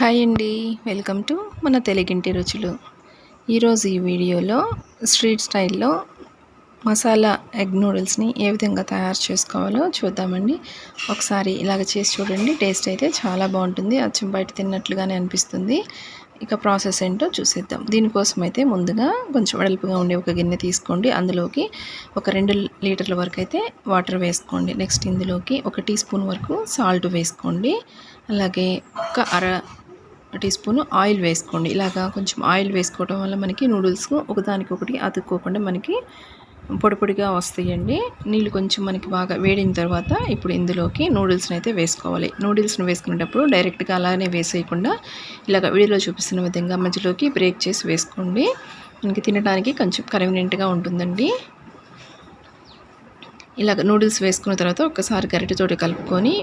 Hi అండి. Welcome to మన తెలుగింటి రుచులు. ఈరోజు ఈ వీడియోలో స్ట్రీట్ స్టైల్లో మసాలా ఎగ్ నూడిల్స్ని ఏ విధంగా తయారు చేసుకోవాలో చూద్దామండి. ఒకసారి ఇలాగ చేసి చూడండి. టేస్ట్ అయితే చాలా బాగుంటుంది. అచ్చం బయట తిన్నట్లుగానే అనిపిస్తుంది. ఇక ప్రాసెస్ ఏంటో చూసేద్దాం. దీనికోసం అయితే ముందుగా కొంచెం వెడల్పుగా ఉండే ఒక గిన్నె తీసుకోండి. అందులోకి ఒక రెండు లీటర్ల వరకు అయితే వాటర్ వేసుకోండి. నెక్స్ట్ ఇందులోకి ఒక టీ స్పూన్ వరకు సాల్ట్ వేసుకోండి. అలాగే ఒక అర టీ స్పూన్ ఆయిల్ వేసుకోండి. ఇలాగా కొంచెం ఆయిల్ వేసుకోవడం వల్ల మనకి నూడిల్స్ ఒకదానికొకటి అతుక్కోకుండా మనకి పొడి పొడిగా వస్తాయండి. నీళ్ళు కొంచెం మనకి బాగా వేడిన తర్వాత ఇప్పుడు ఇందులోకి నూడిల్స్ని అయితే వేసుకోవాలి. నూడిల్స్ని వేసుకునేటప్పుడు డైరెక్ట్గా అలానే వేసేయకుండా ఇలాగ వీడియోలో చూపిస్తున్న విధంగా మధ్యలోకి బ్రేక్ చేసి వేసుకోండి. మనకి తినడానికి కొంచెం కన్వీనియంట్గా ఉంటుందండి. ఇలాగ నూడిల్స్ వేసుకున్న తర్వాత ఒకసారి గరిటెతోటి కలుపుకొని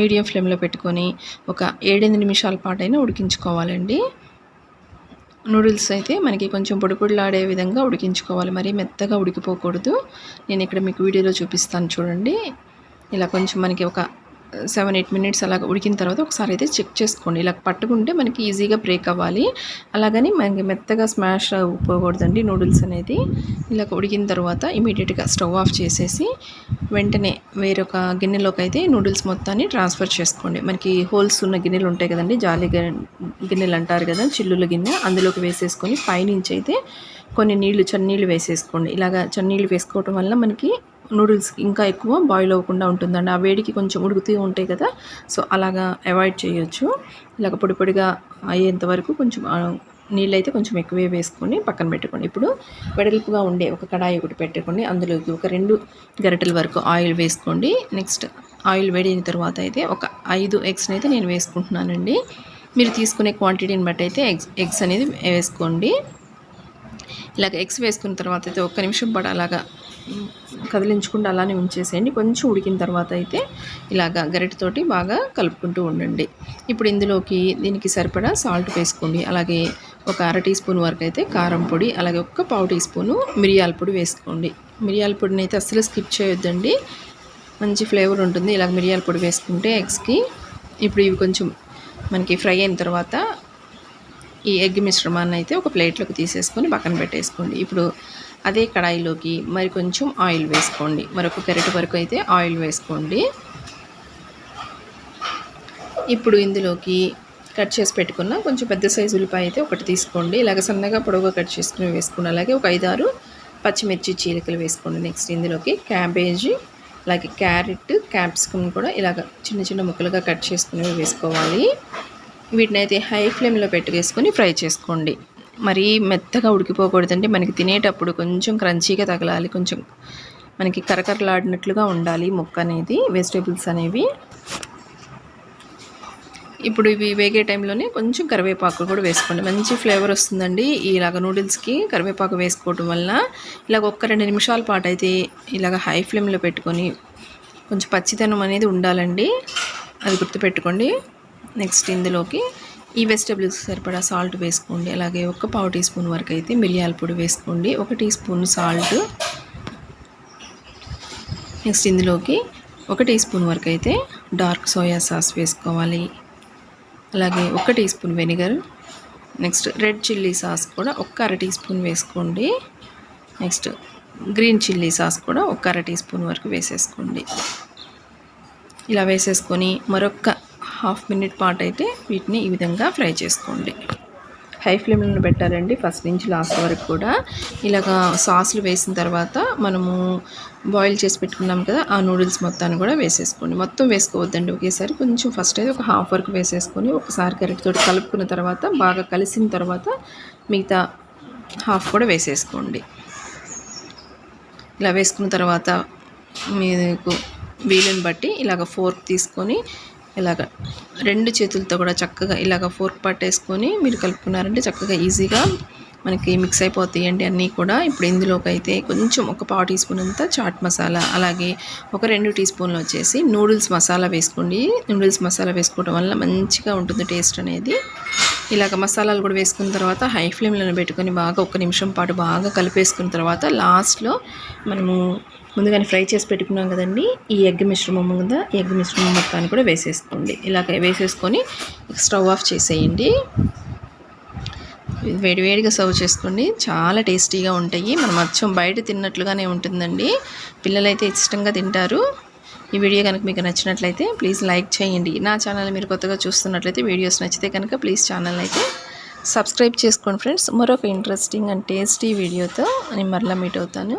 మీడియం ఫ్లేమ్లో పెట్టుకొని ఒక ఏడెనిమిది నిమిషాల పాటైనా ఉడికించుకోవాలండి. నూడిల్స్ అయితే మనకి కొంచెం పొడిపొడిలాడే విధంగా ఉడికించుకోవాలి. మరీ మెత్తగా ఉడికిపోకూడదు. నేను ఇక్కడ మీకు వీడియోలో చూపిస్తాను చూడండి. ఇలా కొంచెం మనకి ఒక సెవెన్ ఎయిట్ మినిట్స్ అలా ఉడికిన తర్వాత ఒకసారి అయితే చెక్ చేసుకోండి. ఇలా పట్టుకుంటే మనకి ఈజీగా బ్రేక్ అవ్వాలి. అలాగని మనకి మెత్తగా స్మాష్ అవ్వకూడదండి నూడిల్స్ అనేది. ఇలా ఉడికిన తర్వాత ఇమీడియట్గా స్టవ్ ఆఫ్ చేసేసి వెంటనే వేరొక గిన్నెలోకి అయితే నూడిల్స్ మొత్తాన్ని ట్రాన్స్ఫర్ చేసుకోండి. మనకి హోల్స్ ఉన్న గిన్నెలు ఉంటాయి కదండి జాలి గిన్నెలు అంటారు కదా చిల్లుల గిన్నె అందులోకి వేసేసుకొని పైనుంచి అయితే కొన్ని నీళ్ళు చన్నీళ్ళు వేసేసుకోండి. ఇలాగ చన్నీళ్ళు వేసుకోవటం వల్ల మనకి నూడిల్స్ ఇంకా ఎక్కువ బాయిల్ అవ్వకుండా ఉంటుందండి. ఆ వేడికి కొంచెం ఉడుకుతూ ఉంటాయి కదా సో అలాగా అవాయిడ్ చేయొచ్చు. ఇలాగ పొడి పొడిగా అయ్యేంత వరకు కొంచెం నీళ్ళు అయితే కొంచెం ఎక్కువే వేసుకొని పక్కన పెట్టుకోండి. ఇప్పుడు వెడల్పుగా ఉండే ఒక కడాయి ఒకటి పెట్టుకోండి. అందులోకి ఒక రెండు గరిటెల వరకు ఆయిల్ వేసుకోండి. నెక్స్ట్ ఆయిల్ వేడిన తర్వాత అయితే ఒక ఐదు ఎగ్స్ని అయితే నేను వేసుకుంటున్నానండి. మీరు తీసుకునే క్వాంటిటీని బట్టి అయితే ఎగ్స్ ఎగ్స్ అనేది వేసుకోండి. ఇలాగ ఎగ్స్ వేసుకున్న తర్వాత అయితే ఒక్క నిమిషం పాటు అలాగా కదిలించకుండా అలానే ఉంచేసేయండి. కొంచెం ఉడికిన తర్వాత అయితే ఇలాగ గరిటతోటి బాగా కలుపుకుంటూ ఉండండి. ఇప్పుడు ఇందులోకి దీనికి సరిపడా సాల్ట్ వేసుకోండి. అలాగే ఒక అర టీ స్పూన్ వరకు అయితే కారం పొడి అలాగే ఒక్క పావు టీ స్పూను మిరియాల పొడి వేసుకోండి. మిరియాల పొడిని అయితే అస్సలు స్కిప్ చేయొద్దండి. మంచి ఫ్లేవర్ ఉంటుంది. ఇలాగ మిరియాల పొడి వేసుకుంటే ఎగ్స్కి ఇప్పుడు ఇవి కొంచెం మనకి ఫ్రై అయిన తర్వాత ఈ ఎగ్ మిశ్రమాన్ని అయితే ఒక ప్లేట్లోకి తీసేసుకొని పక్కన పెట్టేసుకోండి. ఇప్పుడు అదే కడాయిలోకి మరి కొంచెం ఆయిల్ వేసుకోండి. మరొక గరిటె వరకు అయితే ఆయిల్ వేసుకోండి. ఇప్పుడు ఇందులోకి కట్ చేసి పెట్టుకున్న కొంచెం పెద్ద సైజు ఉల్లిపాయ అయితే ఒకటి తీసుకోండి. ఇలాగ సన్నగా పొడవుగా కట్ చేసుకుని వేసుకున్న అలాగే ఒక ఐదారు పచ్చిమిర్చి చీలికలు వేసుకోండి నెక్స్ట్ ఇందులోకి క్యాబేజీ అలాగే క్యారెట్ క్యాప్సికమ్ కూడా ఇలాగ చిన్న చిన్న ముక్కలుగా కట్ చేసుకుని వేసుకోవాలి. వీటిని అయితే హై ఫ్లేమ్లో పెట్టి వేసుకొని ఫ్రై చేసుకోండి. మరీ మెత్తగా ఉడికిపోకూడదండి. మనకి తినేటప్పుడు కొంచెం క్రంచీగా తగలాలి. కొంచెం మనకి కరకరలాడినట్లుగా ఉండాలి ముక్క అనేది వెజిటేబుల్స్ అనేవి. ఇప్పుడు ఇవి వేగే టైంలోనే కొంచెం కరివేపాకు కూడా వేసుకోండి. మంచి ఫ్లేవర్ వస్తుందండి ఇలాగ నూడిల్స్కి కరివేపాకు వేసుకోవటం వల్ల. ఇలాగ ఒక్క రెండు నిమిషాల పాటు అయితే ఇలాగ హై ఫ్లేమ్లో పెట్టుకొని కొంచెం పచ్చితనం అనేది ఉండాలండి. అది గుర్తుపెట్టుకోండి. నెక్స్ట్ ఇందులోకి ఈ వెజిటబుల్స్ సరిపడా సాల్ట్ వేసుకోండి. అలాగే ఒక పావు టీ స్పూన్ వరకు అయితే మిరియాల పొడి వేసుకోండి. ఒక టీ స్పూన్ సాల్ట్. నెక్స్ట్ ఇందులోకి ఒక టీ స్పూన్ వరకు అయితే డార్క్ సోయా సాస్ వేసుకోవాలి. అలాగే ఒక teaspoon vinegar. Next red chilli sauce కూడా ఒక్క అర టీ స్పూన్ వేసుకోండి. నెక్స్ట్ గ్రీన్ చిల్లీ సాస్ కూడా ఒక అర టీ స్పూన్ వరకు వేసేసుకోండి. ఇలా వేసేసుకొని మరొక హాఫ్ మినిట్ పాటు అయితే వీటిని ఈ విధంగా ఫ్రై చేసుకోండి. హై ఫ్లేమ్లో పెట్టాలండి ఫస్ట్ నుంచి లాస్ట్ వరకు కూడా. ఇలాగా సాసులు వేసిన తర్వాత మనము బాయిల్ చేసి పెట్టుకున్నాం కదా ఆ నూడిల్స్ మొత్తాన్ని కూడా వేసేసుకోండి. మొత్తం వేసుకోవద్దండి ఒకేసారి కొంచెం ఫస్ట్ అయితే ఒక హాఫ్ వరకు వేసేసుకొని ఒకసారి కరెక్ట్తో కలుపుకున్న తర్వాత బాగా కలిసిన తర్వాత మిగతా హాఫ్ కూడా వేసేసుకోండి. ఇలా వేసుకున్న తర్వాత మీకు వీలుని బట్టి ఇలాగ ఫోర్క్ తీసుకొని ఇలాగ రెండు చేతులతో కూడా చక్కగా ఇలాగ ఫోర్క్ పట్టేసుకొని మీరు కలుపుకున్నారంటే చక్కగా ఈజీగా మనకి మిక్స్ అయిపోతాయండి అన్నీ కూడా. ఇప్పుడు ఇందులోకి అయితే కొంచెం ఒక పావు టీ స్పూన్ అంతా చాట్ మసాలా అలాగే ఒక రెండు టీ స్పూన్లు వచ్చేసి నూడిల్స్ మసాలా వేసుకోండి. నూడిల్స్ మసాలా వేసుకోవడం వల్ల మంచిగా ఉంటుంది టేస్ట్ అనేది. ఇలాగ మసాలాలు కూడా వేసుకున్న తర్వాత హై ఫ్లేమ్లో పెట్టుకొని బాగా ఒక నిమిషం పాటు బాగా కలిపేసుకున్న తర్వాత లాస్ట్లో మనము ముందుగానే ఫ్రై చేసి పెట్టుకున్నాం కదండి. ఈ ఎగ్ మిశ్రమం మీద ఎగ్ మిశ్రమం మొత్తాన్ని కూడా వేసేసుకోండి. ఇలాగ వేసేసుకొని స్టవ్ ఆఫ్ చేసేయండి. వేడివేడిగా సర్వ్ చేసుకోండి. చాలా టేస్టీగా ఉంటాయి. మనం అచ్చం బయట తిన్నట్లుగానే ఉంటుందండి. పిల్లలైతే ఇష్టంగా తింటారు. ఈ వీడియో కనుక మీకు నచ్చినట్లయితే ప్లీజ్ లైక్ చేయండి. నా ఛానల్ మీరు కొత్తగా చూస్తున్నట్లయితే వీడియోస్ నచ్చితే కనుక ప్లీజ్ ఛానల్ అయితే సబ్స్క్రైబ్ చేసుకోండి ఫ్రెండ్స్. మరొక ఇంట్రెస్టింగ్ అండ్ టేస్టీ వీడియోతో నేను మరలా మీట్ అవుతాను.